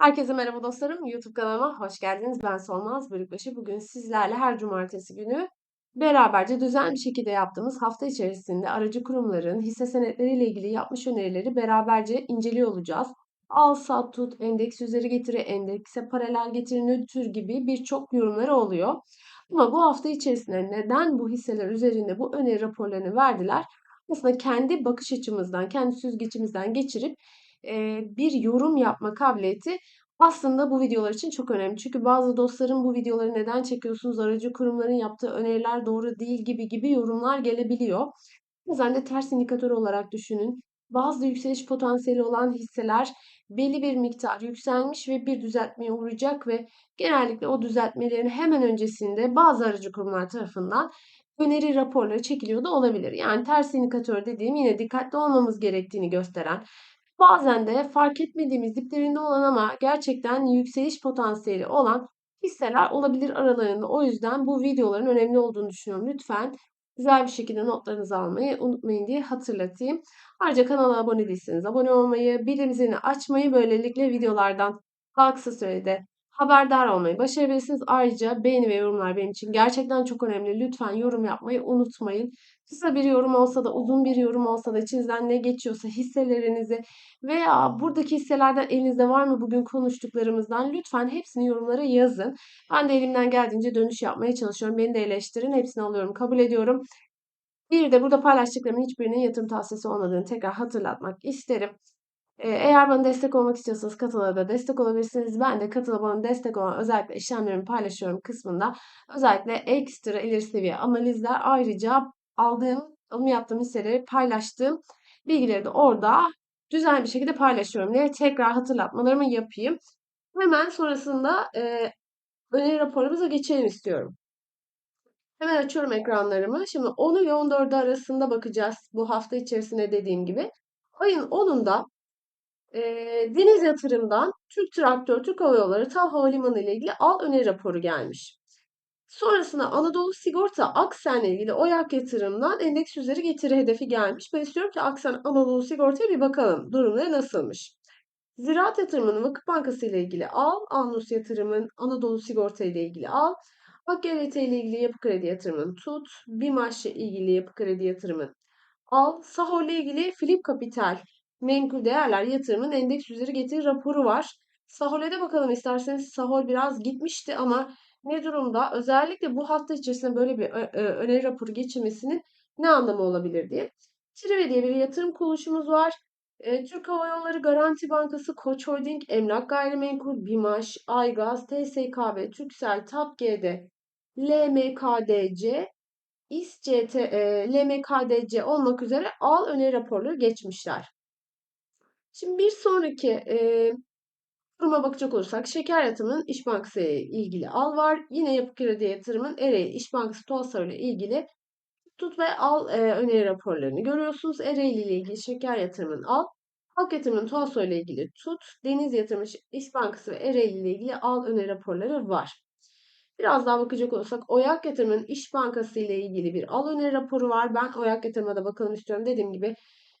Herkese merhaba dostlarım. YouTube kanalıma hoş geldiniz. Ben Solmaz Bölükbaşı. Bugün sizlerle her cumartesi günü beraberce düzenli bir şekilde yaptığımız hafta içerisinde aracı kurumların hisse senetleriyle ilgili yapmış önerileri beraberce inceliyor olacağız. Al, sat, tut, endeks üzeri getiri, endekse paralel getiri, nötr gibi birçok yorumları oluyor. Ama bu hafta içerisinde neden bu hisseler üzerinde bu öneri raporlarını verdiler? Aslında kendi bakış açımızdan, kendi süzgecimizden geçirip bir yorum yapma kabiliyeti aslında bu videolar için çok önemli. Çünkü bazı dostlarım bu videoları neden çekiyorsunuz, aracı kurumların yaptığı öneriler doğru değil gibi gibi yorumlar gelebiliyor. Bazen de ters indikatör olarak düşünün. Bazı yükseliş potansiyeli olan hisseler belli bir miktar yükselmiş ve bir düzeltmeye uğrayacak ve genellikle o düzeltmelerin hemen öncesinde bazı aracı kurumlar tarafından öneri raporları çekiliyor da olabilir. Yani ters indikatör dediğim yine dikkatli olmamız gerektiğini gösteren Bazen de fark etmediğimiz diplerinde olan ama gerçekten yükseliş potansiyeli olan hisseler olabilir aralarında. O yüzden bu videoların önemli olduğunu düşünüyorum. Lütfen güzel bir şekilde notlarınızı almayı unutmayın diye hatırlatayım. Ayrıca kanala abone değilseniz abone olmayı, bildirim zilini açmayı böylelikle videolardan daha kısa sürede haberdar olmayı başarabilirsiniz. Ayrıca beğeni ve yorumlar benim için gerçekten çok önemli. Lütfen yorum yapmayı unutmayın. Kısa bir yorum olsa da uzun bir yorum olsa da içinizden ne geçiyorsa hisselerinizi veya buradaki hisselerden elinizde var mı bugün konuştuklarımızdan lütfen hepsini yorumlara yazın. Ben de elimden geldiğince dönüş yapmaya çalışıyorum. Beni de eleştirin. Hepsini alıyorum, kabul ediyorum. Bir de burada paylaştıklarımın hiçbirinin yatırım tavsiyesi olmadığını tekrar hatırlatmak isterim. Eğer bana destek olmak istiyorsanız Katıl'a da destek olabilirsiniz. Ben de Katıl'a bana destek olan özellikle işlemlerimi paylaşıyorum kısmında. Özellikle ekstra ileri seviye analizler ayrıca aldığım, alım yaptığım hisseleri paylaştığım bilgileri de orada düzenli bir şekilde paylaşıyorum diye tekrar hatırlatmalarımı yapayım. Hemen sonrasında e, öneri raporumuza geçelim istiyorum. Hemen açıyorum ekranlarımı. Şimdi 10 ile 14 arasında bakacağız bu hafta içerisinde dediğim gibi. Ayın 10'unda e, Deniz Yatırım'dan Türk Traktör, Türk Hava Yolları, TAV Havalimanı ile ilgili al öneri raporu gelmiş. Sonrasında Anadolu Sigorta Aksen'le ilgili OYAK yatırımdan endeks üzeri getiri hedefi gelmiş. Ben istiyorum ki Aksen Anadolu Sigorta'ya bir bakalım. Durumları nasılmış? Ziraat yatırımının Vakıf Bankası ile ilgili al. Anus yatırımın Anadolu Sigorta ile ilgili al. AKRT ile ilgili yapı kredi yatırımın tut. BİMAŞ ile ilgili yapı kredi yatırımın al. Sahol ile ilgili Filip Kapital menkul değerler yatırımın endeks üzeri getiri raporu var. Sahol'e de bakalım isterseniz. Sahol biraz gitmişti ama ne durumda? Özellikle bu hafta içerisinde böyle bir öneri raporu geçirmesinin ne anlamı olabilir diye. Trive diye bir yatırım kuruluşumuz var. E, Türk Hava Yolları Garanti Bankası, Koç Holding, Emlak Gayrimenkul, BİMAŞ, Aygaz, TSKB, Türksel, TAPGD, LMKDC, İSCT, e, LMKDC olmak üzere al öneri raporları geçmişler. Şimdi bir sonraki e, duruma bakacak olursak şeker yatırımının İş Bankası ile ilgili al var. Yine yapı kredi yatırımın Ereğli İş Bankası TOSA ile ilgili tut ve al e, öneri raporlarını görüyorsunuz. Ereğli ile ilgili şeker yatırımın al. Halk yatırımının TOSA ile ilgili tut. Deniz yatırımı İş Bankası ve Ereğli ile ilgili al öneri raporları var. Biraz daha bakacak olursak Oyak Yatırım'ın İş Bankası ile ilgili bir al öneri raporu var. Ben Oyak Yatırım'a da bakalım istiyorum. Dediğim gibi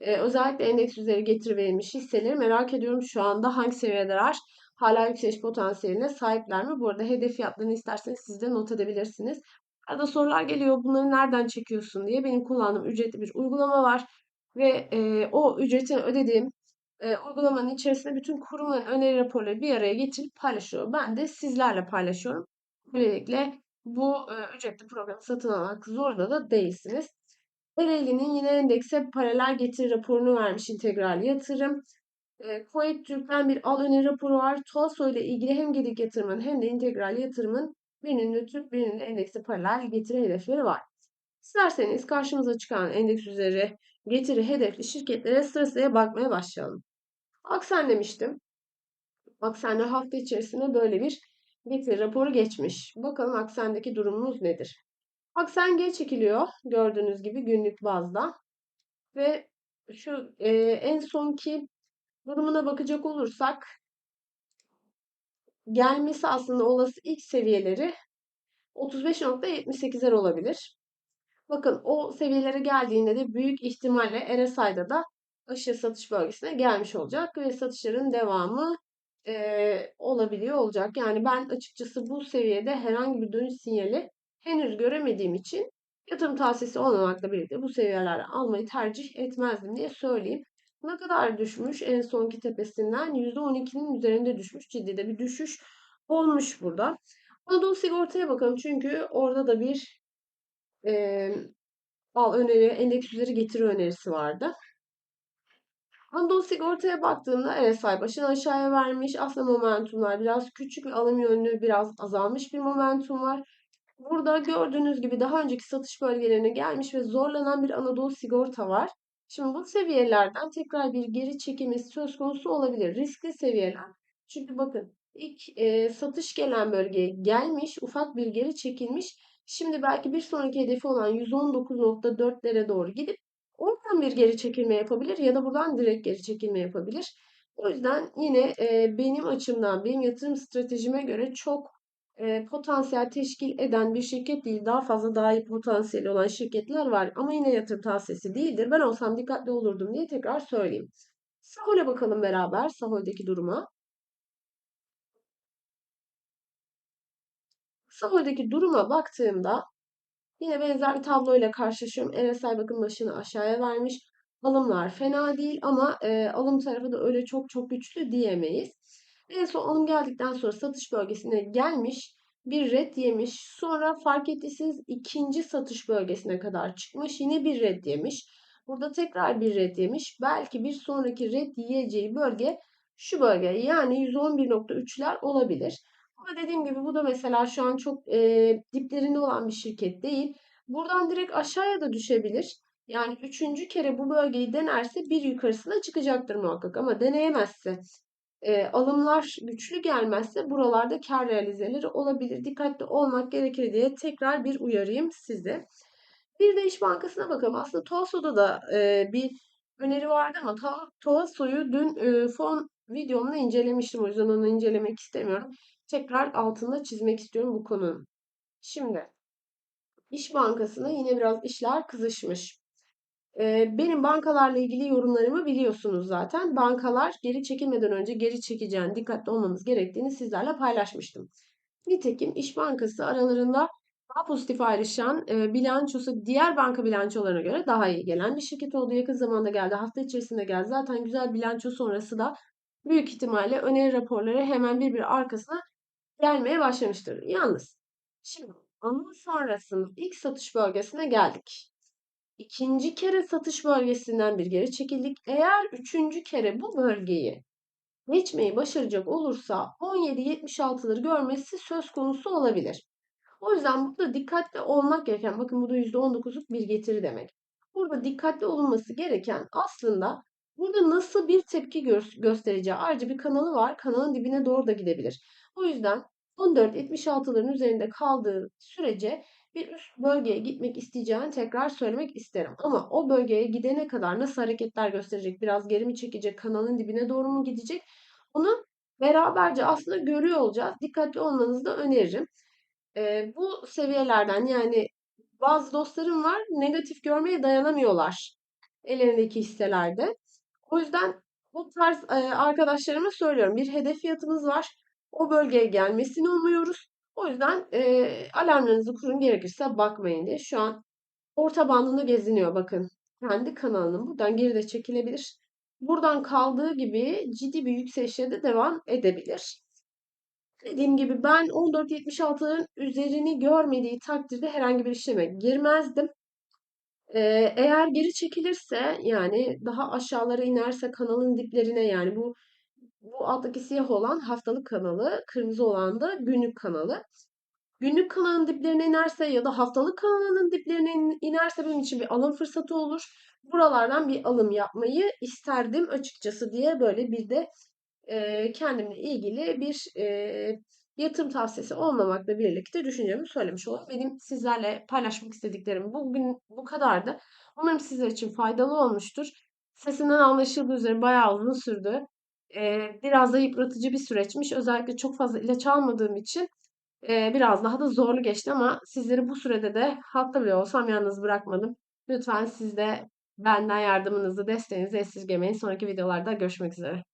ee, özellikle endeks üzeri getiri verilmiş hisseleri merak ediyorum şu anda hangi seviyedeler? Hala yükseliş potansiyeline sahipler mi? Bu arada hedef fiyatlarını isterseniz siz de not edebilirsiniz. Arada sorular geliyor bunları nereden çekiyorsun diye. Benim kullandığım ücretli bir uygulama var. Ve e, o ücreti ödediğim e, uygulamanın içerisinde bütün kurumların öneri raporları bir araya getirip paylaşıyor. Ben de sizlerle paylaşıyorum. Böylelikle bu e, ücretli programı satın almak zorunda da değilsiniz. Ereğli'nin yine endekse paralel getiri raporunu vermiş integral yatırım. E, Kuveyt Türk'ten bir al öneri raporu var. TOASO ile ilgili hem gedik yatırımın hem de integral yatırımın birinin Türk birinin de endekse paralel getiri hedefleri var. İsterseniz karşımıza çıkan endeks üzeri getiri hedefli şirketlere sırasıyla bakmaya başlayalım. Aksen demiştim. Aksen'de hafta içerisinde böyle bir getiri raporu geçmiş. Bakalım Aksen'deki durumumuz nedir? Aksen geri çekiliyor gördüğünüz gibi günlük bazda. Ve şu e, en sonki durumuna bakacak olursak gelmesi aslında olası ilk seviyeleri 35.78'ler olabilir. Bakın o seviyelere geldiğinde de büyük ihtimalle RSI'da da aşırı satış bölgesine gelmiş olacak ve satışların devamı eee, olabiliyor olacak. Yani ben açıkçası bu seviyede herhangi bir dönüş sinyali henüz göremediğim için yatırım tavsiyesi olmamakla birlikte bu seviyelerde almayı tercih etmezdim diye söyleyeyim. Ne kadar düşmüş? En sonki tepesinden %12'nin üzerinde düşmüş. Ciddi de bir düşüş olmuş burada. Anadolu Sigorta'ya bakalım çünkü orada da bir eee al öneri, endeks üzeri getiri önerisi vardı. Anadolu Sigorta'ya baktığımda RSI başını aşağıya vermiş. Aslında momentumlar biraz küçük ve alım yönlü biraz azalmış bir momentum var. Burada gördüğünüz gibi daha önceki satış bölgelerine gelmiş ve zorlanan bir Anadolu Sigorta var. Şimdi bu seviyelerden tekrar bir geri çekilmesi söz konusu olabilir. Riskli seviyeler. Çünkü bakın ilk e, satış gelen bölgeye gelmiş, ufak bir geri çekilmiş. Şimdi belki bir sonraki hedefi olan 119.4'lere doğru gidip oradan bir geri çekilme yapabilir ya da buradan direkt geri çekilme yapabilir. O yüzden yine e, benim açımdan, benim yatırım stratejime göre çok e, potansiyel teşkil eden bir şirket değil. Daha fazla daha iyi potansiyeli olan şirketler var. Ama yine yatırım tavsiyesi değildir. Ben olsam dikkatli olurdum diye tekrar söyleyeyim. Sahol'e bakalım beraber. Sahol'deki duruma. Sahol'deki duruma baktığımda yine benzer bir tabloyla karşılaşıyorum. RSI bakın başını aşağıya vermiş. Alımlar fena değil ama e, alım tarafı da öyle çok çok güçlü diyemeyiz. En son alım geldikten sonra satış bölgesine gelmiş. Bir red yemiş. Sonra fark ettiyseniz ikinci satış bölgesine kadar çıkmış. Yine bir red yemiş. Burada tekrar bir red yemiş. Belki bir sonraki red yiyeceği bölge şu bölge. Yani 111.3'ler olabilir. Ama dediğim gibi bu da mesela şu an çok e, diplerinde olan bir şirket değil. Buradan direkt aşağıya da düşebilir. Yani üçüncü kere bu bölgeyi denerse bir yukarısına çıkacaktır muhakkak. Ama deneyemezse e, alımlar güçlü gelmezse buralarda kar realizeleri olabilir. Dikkatli olmak gerekir diye tekrar bir uyarayım size. Bir de İş Bankası'na bakalım. Aslında TOASO'da da e, bir öneri vardı ama TOASO'yu dün e, fon videomda incelemiştim. O yüzden onu incelemek istemiyorum. Tekrar altında çizmek istiyorum bu konunun. Şimdi İş Bankası'na yine biraz işler kızışmış. Benim bankalarla ilgili yorumlarımı biliyorsunuz zaten. Bankalar geri çekilmeden önce geri çekeceğini, dikkatli olmamız gerektiğini sizlerle paylaşmıştım. Nitekim İş Bankası aralarında daha pozitif ayrışan e, bilançosu diğer banka bilançolarına göre daha iyi gelen bir şirket oldu. Yakın zamanda geldi, hafta içerisinde geldi. Zaten güzel bilanço sonrası da büyük ihtimalle öneri raporları hemen bir bir arkasına gelmeye başlamıştır. Yalnız şimdi onun sonrasında ilk satış bölgesine geldik. İkinci kere satış bölgesinden bir geri çekildik. Eğer üçüncü kere bu bölgeyi geçmeyi başaracak olursa 17.76'ları görmesi söz konusu olabilir. O yüzden burada dikkatli olmak gereken, bakın bu da %19'luk bir getiri demek. Burada dikkatli olunması gereken aslında burada nasıl bir tepki gö- göstereceği. Ayrıca bir kanalı var. Kanalın dibine doğru da gidebilir. O yüzden 14.76'ların üzerinde kaldığı sürece bir üst bölgeye gitmek isteyeceğini tekrar söylemek isterim. Ama o bölgeye gidene kadar nasıl hareketler gösterecek, biraz geri mi çekecek, kanalın dibine doğru mu gidecek onu beraberce aslında görüyor olacağız. Dikkatli olmanızı da öneririm. Ee, bu seviyelerden yani bazı dostlarım var negatif görmeye dayanamıyorlar ellerindeki hisselerde. O yüzden bu tarz e, arkadaşlarıma söylüyorum. Bir hedef fiyatımız var. O bölgeye gelmesini umuyoruz. O yüzden e, alarmlarınızı kurun gerekirse bakmayın diye. Şu an orta bandında geziniyor bakın. Kendi kanalının buradan geride çekilebilir. Buradan kaldığı gibi ciddi bir yükselişe de devam edebilir. Dediğim gibi ben 14.76'ların üzerini görmediği takdirde herhangi bir işleme girmezdim. Ee, eğer geri çekilirse yani daha aşağılara inerse kanalın diplerine yani bu bu alttaki siyah olan haftalık kanalı, kırmızı olan da günlük kanalı. Günlük kanalın diplerine inerse ya da haftalık kanalının diplerine inerse benim için bir alım fırsatı olur. Buralardan bir alım yapmayı isterdim açıkçası diye böyle bir de e, kendimle ilgili bir e, yatırım tavsiyesi olmamakla birlikte düşüncemi söylemiş olayım. Benim sizlerle paylaşmak istediklerim bugün bu kadardı. Umarım sizler için faydalı olmuştur. Sesinden anlaşıldığı üzere bayağı uzun sürdü. Biraz da yıpratıcı bir süreçmiş. Özellikle çok fazla ilaç almadığım için biraz daha da zorlu geçti ama sizleri bu sürede de hatta bile olsam yalnız bırakmadım. Lütfen siz de benden yardımınızı, desteğinizi esirgemeyin. Sonraki videolarda görüşmek üzere.